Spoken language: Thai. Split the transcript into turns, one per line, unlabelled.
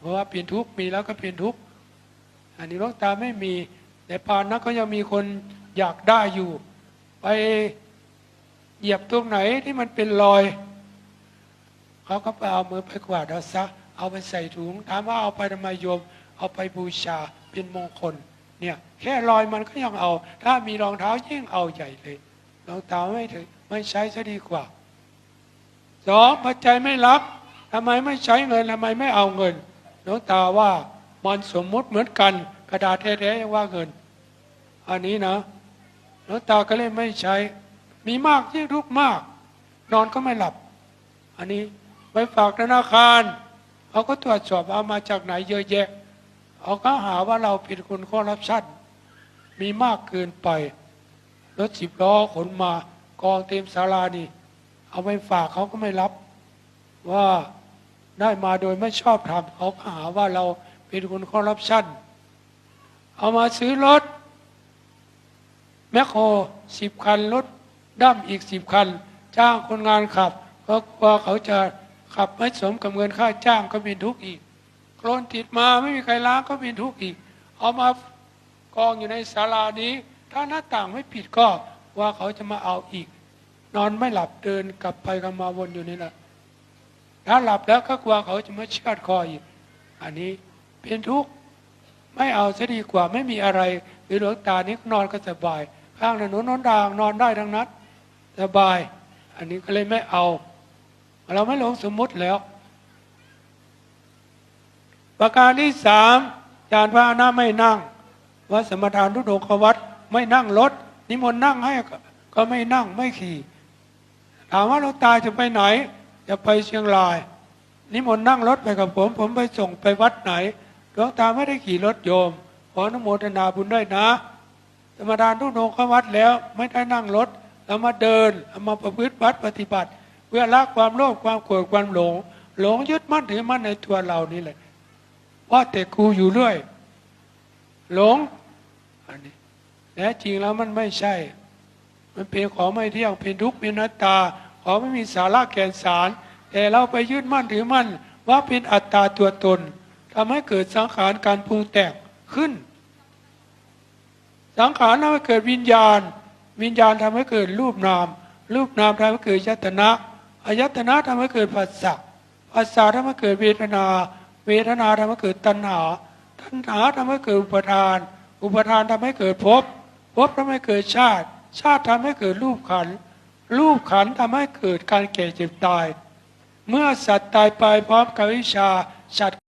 เพราะว่าเปลี่ยนทุกข์มีแล้วก็เปลี่ยนทุกข์อันนี้หลวงตาไม่มี แต่ปานนั้นก็ยังมีคนอยากได้อยู่ ไปเหยียบตรงไหนที่มันเป็นรอยเขาก็ไปเอามือไปกวาดเอาซะเอาไปใส่ถุงถามว่าเอาไปทำไมโยม เอาไปบูชาเป็นมงคลเนี่ยแค่รอยมันก็ยังเอา ถ้ามีรองเท้ายิ่งเอาใหญ่เลยรองเท้าไม่ถึงไม่ใช้ซะดีกว่าสองปัจจัยไม่รับทำไมไม่ใช้เงินทำไมไม่เอาเงิน หลวงตาว่ามันสมมุติเหมือนกัน กระดาษแท้ๆยังว่าเงิน อันนี้นะหลวงตาก็เลยไม่ใช้ มีมากยิ่งทุกมาก นอนก็ไม่หลับ อันนี้ไปฝากธนาคารเขาก็ตรวจสอบเอามาจากไหนเยอะแยะเขาก็หาว่าเราผิดคุณคอร์รัปชันมีมากเกินไป รถสิบล้อขนมากองเต็มศาลานี่ เอาไปฝากเขาก็ไม่รับว่า ได้มาโดยไม่ชอบทำเขาหาว่าเราเป็นคนคอร์รัปชันเอามาซื้อรถ แมคโครสิบคันรถดั้มอีกสิบคัน จ้างคนงานขับก็กลัวเขาจะขับไม่สมกับเงินค่าจ้างก็เป็นทุกข์อีกโคลนติดมาไม่มีใครล้างก็เป็นทุกข์อีก เอามากองอยู่ในศาลานี้ ถ้าหน้าต่างไม่ปิดก็ว่าเขาจะมาเอาอีก นอนไม่หลับเดินกลับไปกลับมาวนอยู่นี่แหละ ถ้าหลับแล้วก็กลัวเขาจะมาเชือดคออีก อันนี้เป็นทุกข์ไม่เอาซะดีกว่าไม่มีอะไรหรือหลวงตานี้นอนก็สบาย ข้างถนนนอนดางนอนได้ทั้งนั้นสบาย อันนี้ก็เลยไม่เอา เราไม่หลงสมมุติแล้ว ประการที่สามจานพระหน้าไม่นั่งวัดสมทานทุดงควัดไม่นั่งรถนิมนต์นั่งให้ก็ก็ไม่นั่งไม่ขี่ ถามว่าหลวงตาจะไปไหน จะไปเชียงราย นิมนต์นั่งรถไปกับผม ผมไปส่งไปวัดไหนหลวงตาไม่ได้ขี่รถโยม ขออนุโมทนาบุญด้วยนะธรรมดาทุกโนเข้าวัดแล้ว ไม่ได้นั่งรถเรามาเดินเอามาประพฤติวัดปฏิบัติ เพื่อละความโลภความโกรธความหลง หลงยึดมั่นถือมั่นในตัวเรานี่แหละว่าแต่กูอยู่เรื่อยหลงอันนี้แท้จริงแล้วมันไม่ใช่ มันเป็นของไม่เที่ยงเป็นทุกข์เป็นนัตตา ขอไม่มีสาระแก่นสาร แต่เราไปยึดมั่นถือมั่น ว่าเป็นอัตตาตัวตนทำให้เกิดสังขารการปรุงแต่งขึ้น สังขารทำให้เกิดวิญญาณ วิญญาณทำให้เกิดรูปนาม รูปนามทำให้เกิดยตนะอายตนะทำให้เกิดผัสสะผัสสะทำให้เกิดเวทนา เวทนาทำให้เกิดตัณหา ตัณหาทำให้เกิดอุปทาน อุปทานทำให้เกิดภพภพทำให้เกิดชาติ ชาติทำให้เกิดรูปขันธ์ รูปขันธ์ทำให้เกิดการแก่เจ็บตาย เมื่อสัตว์ตายไปพร้อมกับวิชาสัตว์